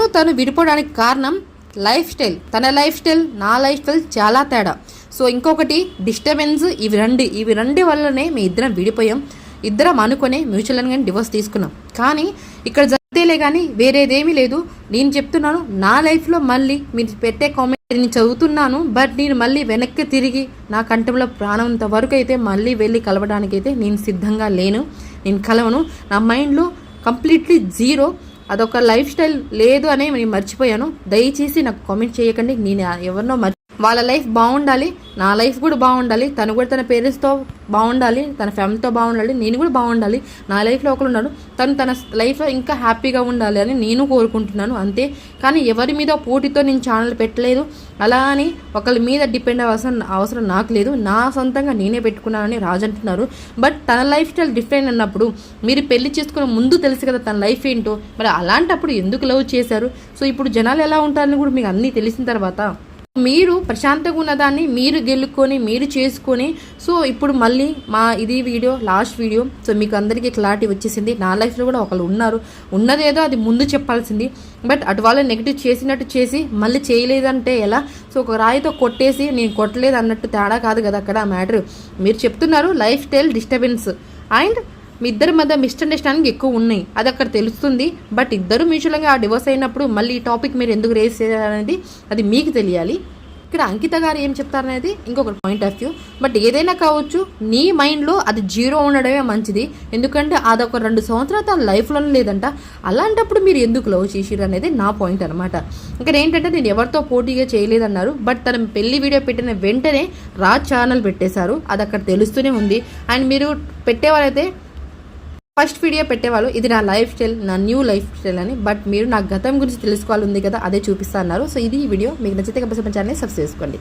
నేను తను విడిపోవడానికి కారణం లైఫ్ స్టైల్. తన లైఫ్ స్టైల్ నా లైఫ్ స్టైల్ చాలా తేడా. సో ఇంకొకటి డిస్టర్బెన్స్ ఇవి రెండు ఇవి రెండు వల్లనే మీ ఇద్దరం విడిపోయాం. ఇద్దరం అనుకునే మ్యూచువల్ కానీ డివోర్స్ తీసుకున్నాం. కానీ ఇక్కడ జరిగితేలే కానీ వేరేదేమీ లేదు. నేను చెప్తున్నాను నా లైఫ్లో మళ్ళీ మీరు పెట్టే కామెంట్ నేను చదువుతున్నాను బట్ నేను మళ్ళీ వెనక్కి తిరిగి నా కంఠంలో ప్రాణంత వరకు అయితే మళ్ళీ వెళ్ళి కలవడానికి అయితే నేను సిద్ధంగా లేను. నేను కలవను. నా మైండ్లో కంప్లీట్లీ జీరో. అదొక లైఫ్ స్టైల్ లేదు అనే నేను మర్చిపోయాను. దయచేసి నాకు కామెంట్ చేయకండి. నేను ఎవరినో మర్చి వాళ్ళ లైఫ్ బాగుండాలి నా లైఫ్ కూడా బాగుండాలి తను కూడా తన పేరెంట్స్తో బాగుండాలి తన ఫ్యామిలీతో బాగుండాలి నేను కూడా బాగుండాలి నా లైఫ్లో ఒకరు ఉన్నాడు తను తన లైఫ్లో ఇంకా హ్యాపీగా ఉండాలి అని నేను కోరుకుంటున్నాను అంతే. కానీ ఎవరి మీద పోటీతో నేను ఛానల్ పెట్టలేదు అలా అని ఒకరి మీద డిపెండ్ అవసరం అవసరం నాకు లేదు నా సొంతంగా నేనే పెట్టుకున్నానని రాజు అంటున్నారు. బట్ తన లైఫ్ స్టైల్ డిఫరెంట్ అన్నప్పుడు మీరు పెళ్ళి చేసుకున్న ముందు తెలుసు కదా తన లైఫ్ ఏంటో మరి అలాంటప్పుడు ఎందుకు లవ్ చేశారు? సో ఇప్పుడు జనాలు ఎలా ఉంటారని కూడా మీకు అన్నీ తెలిసిన తర్వాత మీరు ప్రశాంతంగా ఉన్నదాన్ని మీరు గెలుక్కొని మీరు చేసుకొని సో ఇప్పుడు మళ్ళీ మా ఇది వీడియో లాస్ట్ వీడియో. సో మీకు అందరికీ క్లారిటీ వచ్చేసింది. నా లైఫ్లో కూడా ఒకళ్ళు ఉన్నారు. ఉన్నదేదో అది ముందు చెప్పాల్సింది. బట్ అటు వాళ్ళు నెగిటివ్ చేసినట్టు చేసి మళ్ళీ చేయలేదంటే ఎలా? సో ఒక రాయితో కొట్టేసి నేను కొట్టలేదు అన్నట్టు తేడా కాదు కదా అక్కడ మ్యాటర్. మీరు చెప్తున్నారు లైఫ్ స్టైల్ డిస్టర్బెన్స్. అండ్ మీ ఇద్దరి మధ్య మిస్అండర్స్టాండింగ్ ఎక్కువ ఉన్నాయి. అది అక్కడ తెలుస్తుంది. బట్ ఇద్దరు మ్యూచువల్గా ఆ డివోర్స్ అయినప్పుడు మళ్ళీ ఈ టాపిక్ మీరు ఎందుకు రేస్ చేయాలనేది అది మీకు తెలియాలి. ఇక్కడ అంకిత గారు ఏం చెప్తారనేది ఇంకొక పాయింట్ ఆఫ్ వ్యూ బట్ ఏదైనా కావచ్చు నీ మైండ్లో అది జీరో ఉండడమే మంచిది. ఎందుకంటే అదొక రెండు సంవత్సరాలు తన లైఫ్లోనే లేదంట. అలాంటప్పుడు మీరు ఎందుకు లవ్ చేసిరు అనేది నా పాయింట్ అనమాట ఇక్కడ ఏంటంటే నేను ఎవరితో పోటీగా చేయలేదన్నారు. బట్ తన పెళ్ళి వీడియో పెట్టిన వెంటనే రాజ్ ఛానల్ పెట్టేశారు. అది అక్కడ తెలుస్తూనే ఉంది. అండ్ మీరు పెట్టేవారైతే ఫస్ట్ వీడియో పెట్టేవాళ్ళు ఇది నా లైఫ్ స్టైల్ నా న్యూ లైఫ్ స్టైల్ అని. బట్ మీరు నా గతం గురించి తెలుసుకోవాలి ఉంది కదా అదే చూపిస్తా అన్నారు. సో ఇది ఈ వీడియో. మీకు నచ్చితే కంపల్సరీ ఛానల్ సబ్స్క్రైబ్ చేసుకోండి.